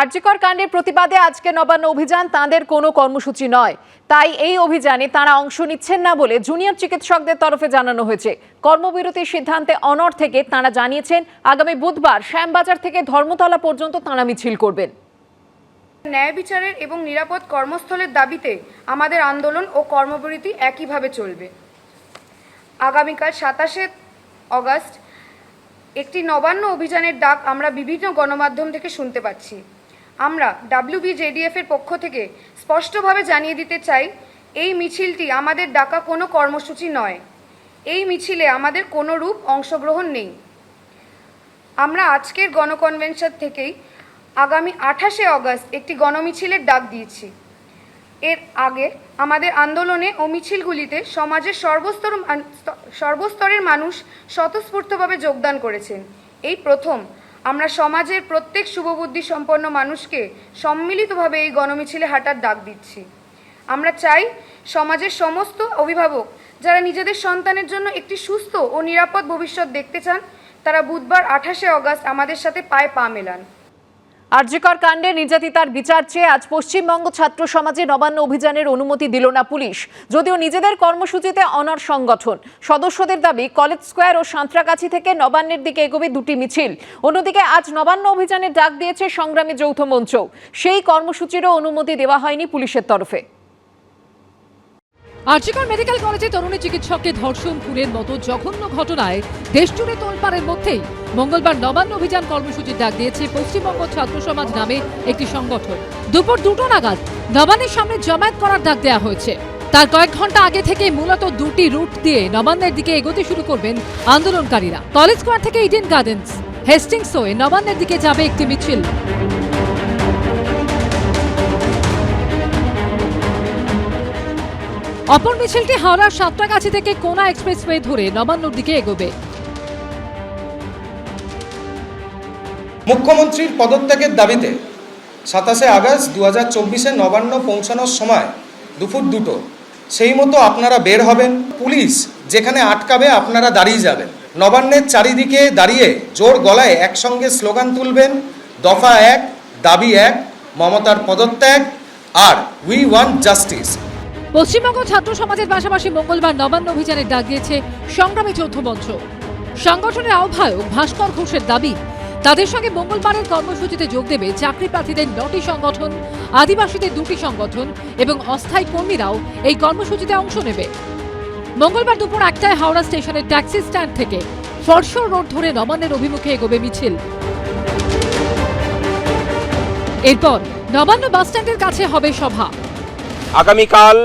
আরজিকর কাণ্ডের প্রতিবাদে আজকে নবান্ন অভিযান তাঁদের কোনো কর্মসূচি নয়। তাই এই অভিযানে তারা অংশ নিচ্ছেন না বলে জুনিয়র চিকিৎসকদের তরফে জানানো হয়েছে। কর্মবিরতির সিদ্ধান্তে অনর থেকে তারা জানিয়েছেন, আগামী বুধবার শ্যামবাজার থেকে ধর্মতলা পর্যন্ত তাঁরা মিছিল করবেন। ন্যায় বিচারের এবং নিরাপদ কর্মস্থলের দাবিতে আমাদের আন্দোলন ও কর্মবিরতি একইভাবে চলবে। আগামীকাল সাতাশে অগস্ট একটি নবান্ন অভিযানের ডাক আমরা বিভিন্ন গণমাধ্যম থেকে শুনতে পাচ্ছি। আমরা ডাব্লিউবিজেডিএফ এর পক্ষ থেকে স্পষ্টভাবে জানিয়ে দিতে চাই, এই মিছিলটি আমাদের ডাকা কোনো কর্মসূচি নয়। এই মিছিলে আমাদের কোনো রূপ অংশগ্রহণ নেই। আমরা আজকের গণকনভেনশন থেকেই আগামী আঠাশে অগস্ট একটি গণমিছিলের ডাক দিয়েছি। এর আগে আমাদের আন্দোলনে ও মিছিলগুলিতে সমাজের সর্বস্তর সর্বস্তরের মানুষ স্বতঃস্ফূর্তভাবে যোগদান করেছেন। এই প্রথম আমরা সমাজের প্রত্যেক শুভবুদ্ধি সম্পন্ন মানুষকে সম্মিলিতভাবে এই গণমিছিলে হাঁটার ডাক দিচ্ছি। আমরা চাই সমাজের সমস্ত অভিভাবক যারা নিজেদের সন্তানের জন্য একটি সুস্থ ও নিরাপদ ভবিষ্যৎ দেখতে চান, তারা বুধবার আঠাশে অগাস্ট আমাদের সাথে পায়ে পা মেলান। আরজিকর কাণ্ডে নির্যাতিতার বিচার চেয়ে আজ পশ্চিমবঙ্গ ছাত্র সমাজে নবান্ন অভিযানের অনুমতি দিল না পুলিশ। যদিও নিজেদের কর্মসূচিতে অনর সংগঠন। সদস্যদের দাবি, কলেজ স্কোয়ার ও সাঁতরাগাছি থেকে নবান্নের দিকে এগোবে দুটি মিছিল। অন্যদিকে আজ নবান্ন অভিযানের ডাক দিয়েছে সংগ্রামী যৌথ মঞ্চ সেই কর্মসূচিরও অনুমতি দেওয়া হয়নি পুলিশের তরফে। আর্জিকর মেডিকেল কলেজে তরুণী চিকিৎসককে ধর্ষণ, খুনের মতো জঘন্য ঘটনায় দেশজুড়ে তোলপাড়ের মধ্যেই মঙ্গলবার নবান্ন অভিযান কর্মসূচির ডাক দিয়েছে পশ্চিমবঙ্গ ছাত্র সমাজ নামে একটি সংগঠন। দুপুর দুটো নাগাদ নবান্নের সামনে জমায়েত করার ডাক দেওয়া হয়েছে। তার কয়েক ঘণ্টা আগে থেকে মূলত দুটি রুট দিয়ে নবান্নের দিকে এগোতে শুরু করবেন আন্দোলনকারীরা। কলেজ স্কোয়ার থেকে ইডেন গার্ডেন্স, হেস্টিংস হয়ে নবান্নের দিকে যাবে একটি মিছিল। অপর মিছিলটি হাওড়ার সাতটাগাছি থেকে কোনা এক্সপ্রেসওয়ে ধরে নবান্নর দিকে এগোবে। মুখ্যমন্ত্রীর পদত্যাগের দাবিতে সাতাশে আগস্ট দু হাজার চব্বিশে নবান্ন পৌঁছানোর সময় দুপুর দুটো, সেই মতো আপনারা বের হবেন। পুলিশ যেখানে আটকাবে আপনারা দাঁড়িয়ে যাবেন। নবান্নের চারিদিকে দাঁড়িয়ে জোর গলায় একসঙ্গে স্লোগান তুলবেন, দফা এক, দাবি এক, মমতার পদত্যাগ আর উই ওয়ান্ট জাস্টিস পশ্চিমবঙ্গ ছাত্র সমাজের পাশাপাশি মঙ্গলবার নবান্ন অভিযানের ডাক দিয়েছে সংগ্রামী যৌথ মঞ্চ। সংগঠনের আহ্বায়ক ভাস্কর ঘোষের দাবি তাদের সঙ্গে মঙ্গলবারের কর্মসূচিতে যোগ দেবে চাকরি প্রার্থীদের নটি সংগঠন, আদিবাসীদের দুটি সংগঠন এবং অস্থায়ী কর্মীরাও এই কর্মসূচিতে অংশ নেবে। মঙ্গলবার দুপুর একটায় হাওড়া স্টেশনের ট্যাক্সি স্ট্যান্ড থেকে ফরশোর রোড ধরে নবান্নের অভিমুখে এগোবে মিছিল। এরপর নবান্ন বাসস্ট্যান্ডের কাছে হবে সভা। আগামীকাল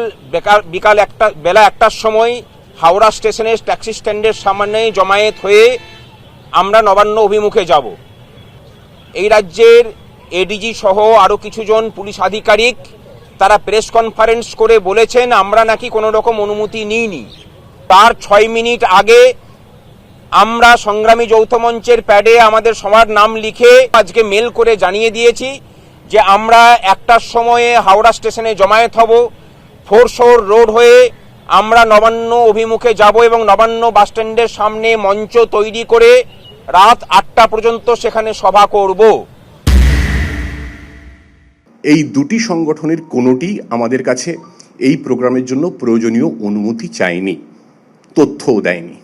বিকাল একটা বেলা একটার সময় হাওড়া স্টেশনের ট্যাক্সি স্ট্যান্ডের সামনে জমায়েত হয়ে আমরা নবান্ন অভিমুখে যাব। এই রাজ্যের এডিজি সহ আরও কিছুজন পুলিশ আধিকারিক তারা প্রেস কনফারেন্স করে বলেছেন, আমরা নাকি কোনো রকম অনুমতি নিইনি। তার ছয় মিনিট আগে আমরা সংগ্রামী যৌথ মঞ্চের প্যাডে আমাদের সবার নাম লিখে আজকে মেল করে জানিয়ে দিয়েছি যে আমরা একটার সময়ে হাওড়া স্টেশনে জমায়েত হব। ফোরশোর রোড হয়ে আমরা নবান্ন অভিমুখে যাব এবং নবান্ন বাসস্ট্যান্ডের সামনে মঞ্চ তৈরি করে রাত আটটা পর্যন্ত সেখানে সভা করব। এই দুটি সংগঠনের কোনোটি আমাদের কাছে এই প্রোগ্রামের জন্য প্রয়োজনীয় অনুমতি চায়নি, তথ্যও দেয়নি।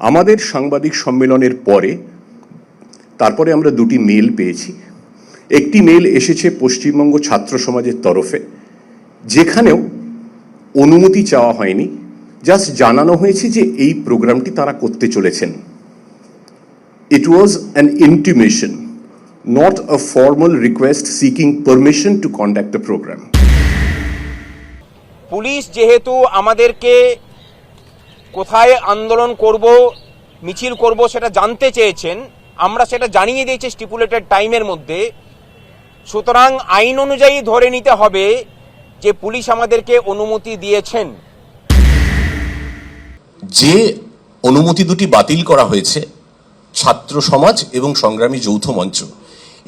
আমাদের সাংবাদিক সম্মেলনের পরে তারপরে আমরা দুটি মেল পেয়েছি। একটি মেল এসেছে পশ্চিমবঙ্গ ছাত্র সমাজের তরফে, যেখানেও অনুমতি চাওয়া হয়নি, জাস্ট জানানো হয়েছে যে এই প্রোগ্রামটি তারা করতে চলেছেন। It was an intimation, not a formal request seeking permission to conduct the program. Police যেহেতু আমাদেরকে কোথায় আন্দোলন করব মিছিল করব সেটা জানতে চেয়েছেন আমরা সেটা জানিয়ে দিয়েছি স্টিপুলেটেড টাইমের মধ্যে সুতরাং আইন অনুযায়ী ধরে নিতে হবে যে পুলিশ আমাদেরকে অনুমতি দিয়েছেন যে অনুমতি দুটি বাতিল করা হয়েছে ছাত্র সমাজ এবং সংগ্রামী যৌথ মঞ্চ।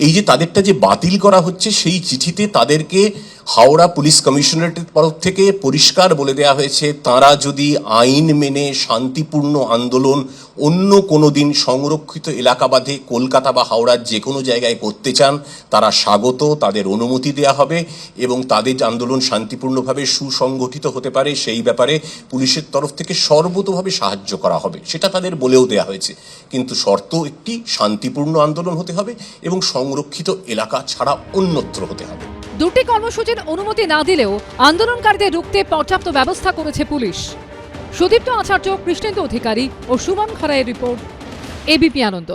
এই যে তাদেরটা যে বাতিল করা হচ্ছে, সেই চিঠিতে তাদেরকে হাওড়া পুলিশ কমিশনারেটের তরফ থেকে পরিষ্কার বলে দেওয়া হয়েছে, তারা যদি আইন মেনে শান্তিপূর্ণ আন্দোলন অন্য কোনো দিন সংরক্ষিত এলাকা বাদে কলকাতা বা হাওড়ার যে কোনো জায়গায় করতে চান, তারা স্বাগত, তাদের অনুমতি দেওয়া হবে এবং তাদের আন্দোলন শান্তিপূর্ণভাবে সুসংগঠিত হতে পারে সেই ব্যাপারে পুলিশের তরফ থেকে সর্বতোভাবে সাহায্য করা হবে, সেটা তাদের বলেও দেওয়া হয়েছে। কিন্তু শর্ত একটি, শান্তিপূর্ণ আন্দোলন হতে হবে এবং সংরক্ষিত এলাকা ছাড়া অন্যত্র হতে হবে। দুটি কর্মসূচির অনুমতি না দিলেও আন্দোলনকারীদের রুখতে পর্যাপ্ত ব্যবস্থা করেছে পুলিশ। সুদীপ্ত আচার্য কৃষ্ণেন্দু অধিকারী ও সুমন খরাইয়ের রিপোর্ট এবিপি আনন্দ।